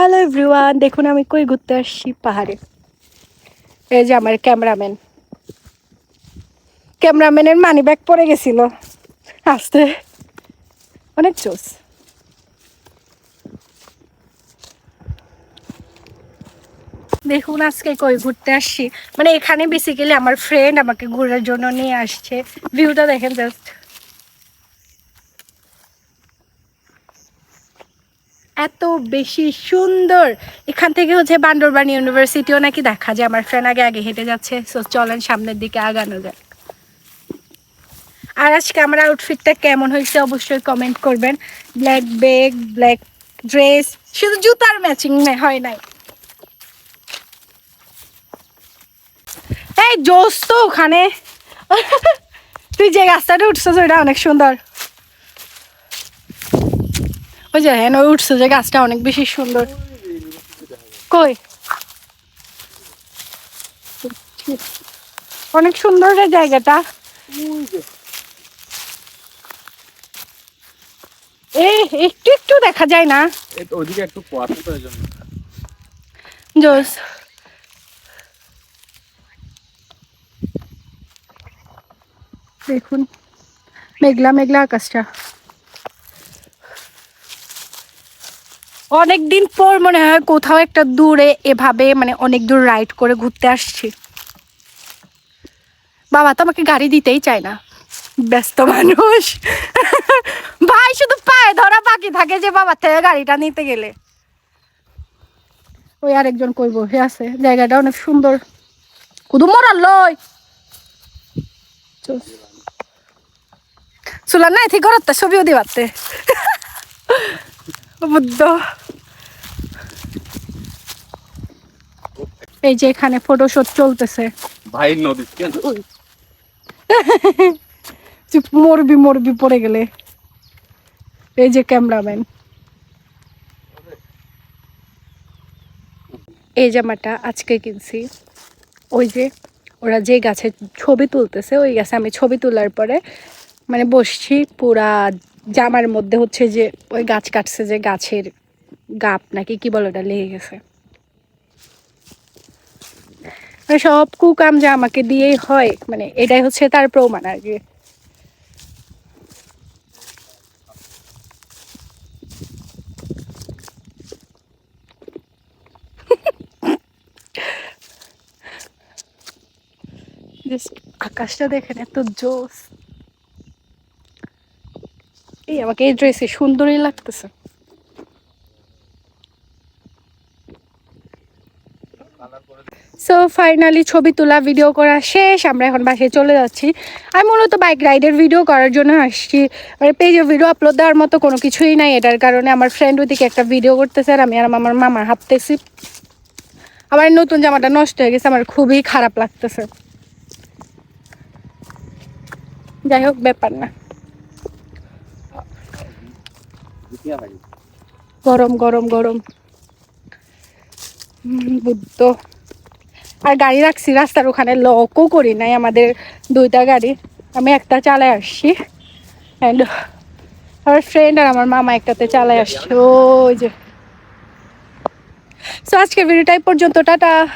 Hello everyone দেখুন, আমি কই ঘুরতে আসছি? পাহাড়ে। এই যে আমার ক্যামেরাম্যান। ক্যামেরাম্যানের মানি ব্যাগ পড়ে গেছিল। আসতে। অনেক চোস দেখুন, আজকে কই ঘুরতে আসছি? মানে এখানে বেসিক্যালি আমার ফ্রেন্ড আমাকে ঘোরার জন্য নিয়ে আসছে। ভিউটা দেখেন জাস্ট এত বেশি সুন্দর। এখান থেকে হচ্ছে বান্দরবান ইউনিভার্সিটিও নাকি দেখা যায়। আমার ফ্রেন্ড আগে আগে হেঁটে যাচ্ছে। সো চলেন সামনের দিকে আগানো যায় আর আজকে আমার আউটফিটটা কেমন হয়েছে অবশ্যই কমেন্ট করবেন। ব্ল্যাক ব্যাগ ব্ল্যাক ড্রেস শুধু জুতার ম্যাচিং হয় নাই। এই, জোস তো ওখানে। তুই যে রাস্তাটা উঠছিস, ওইটা অনেক সুন্দর। ওই যে হ্যাঁ ওই উঠছে যে গাছটা অনেক বেশি সুন্দর। কই? অনেক সুন্দর রে জায়গাটা। এ একটু একটু দেখা যায় না? এই ওদিকে একটু কুয়াশা তো এই জোস। দেখুন মেঘলা মেঘলা আকাশটা। অনেক দিন পর মনে হয় কোথাও একটা দূরে এভাবে মানে অনেক দূর রাইড করে ঘুরতে আসছি। বাবা তো আমাকে গাড়ি দিতেই চায় না। ব্যস্ত মানুষ। ভাই, শুধু পায়ে ধরা বাকি থাকে যে বাবার থেকে গাড়িটা নিতে গেলে। ওই আরেকজন কই বসে আছে। জায়গাটা অনেক সুন্দর। কুদু মরার লই সুলান না এথি ঘরত ছবিও দিবাতে বুদ্ধ। এই যে এখানে ফটোশুট চলতেছে। ভাই নদী কেন? চুপ মরবি মরবি পড়ে গেলে। এই যে ক্যামেরাম্যান। এই জামাটা আজকে কিনছি। ওই যে ওরা যে গাছে ছবি তুলতেছে ওই গাছে আমি ছবি তোলার পরে মানে বসছি পুরা জামার মধ্যে হচ্ছে যে ওই গাছ কাটছে যে গাছের গাপ নাকি কি বলে ওটা লেগে গেছে। মানে সব কুকাম যে আমাকে দিয়েই হয় মানে এটাই হচ্ছে তার প্রমাণ আর কি। আকাশটা দেখেন এত জোস। এই আমাকে এই ড্রেসে সুন্দরই লাগতেছে। সো ফাইনালি ছবি তোলা ভিডিও করা শেষ আমরা এখন বাসায় চলে যাচ্ছি। আমি মূলত বাইক রাইডের ভিডিও করার জন্য আসছি। মানে পেজে ভিডিও আপলোড দেওয়ার মতো কোনো কিছুই নাই এটার কারণে। আমার ফ্রেন্ড ওদিকে একটা ভিডিও করতেছে আর আমি আর আমার মামার হাঁপতেছি আমার নতুন জামাটা নষ্ট হয়ে গেছে আমার খুবই খারাপ লাগতেছে। যাই হোক ব্যাপার না। গরম গরম গরম। বুদ্ধ। আর গাড়ি রাখছি, রাস্তার ওখানে লকও করি নাই আমাদের দুইটা গাড়ি। আমি একটা চালায় আসছি। অ্যান্ড আমার ফ্রেন্ড আর আমার মামা একটাতে চালায় আসছে। ওই যে। সো আজকে ভিডিওটাই পর্যন্ত, টাটা।